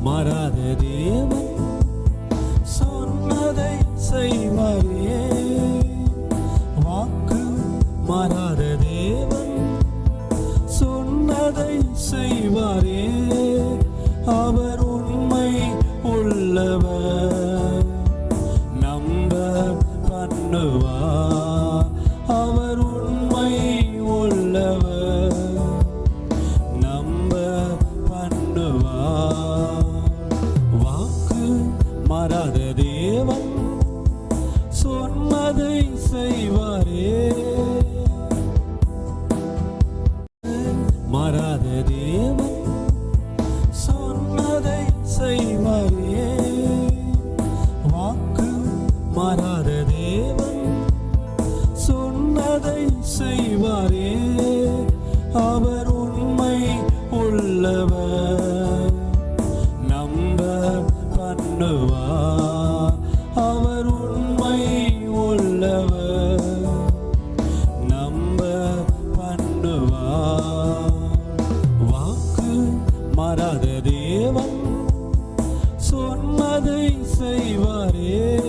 மாறாத தேவன் சொன்னதை செய்வாரே வாக்கு மாறாத தேவன் சொன்னதை செய்வாரே. அவர் உண்மை உள்ளவர். நம்ப பண்ணுவார் மாறாத தேவன் சொன்னதை செய்வாரே. மாறாத தேவன் சொன்னதை செய்வாரே. வாக்கு மாறாத தேவன் சொன்னதை செய்வாரே. அவர் உண்மை உள்ளவர். பண்ணுவார் அவர் உண்மை உள்ளவர். நம்ப பண்ணுவார் வாக்கு மாறாத தேவன் சொன்னதை செய்வாரே.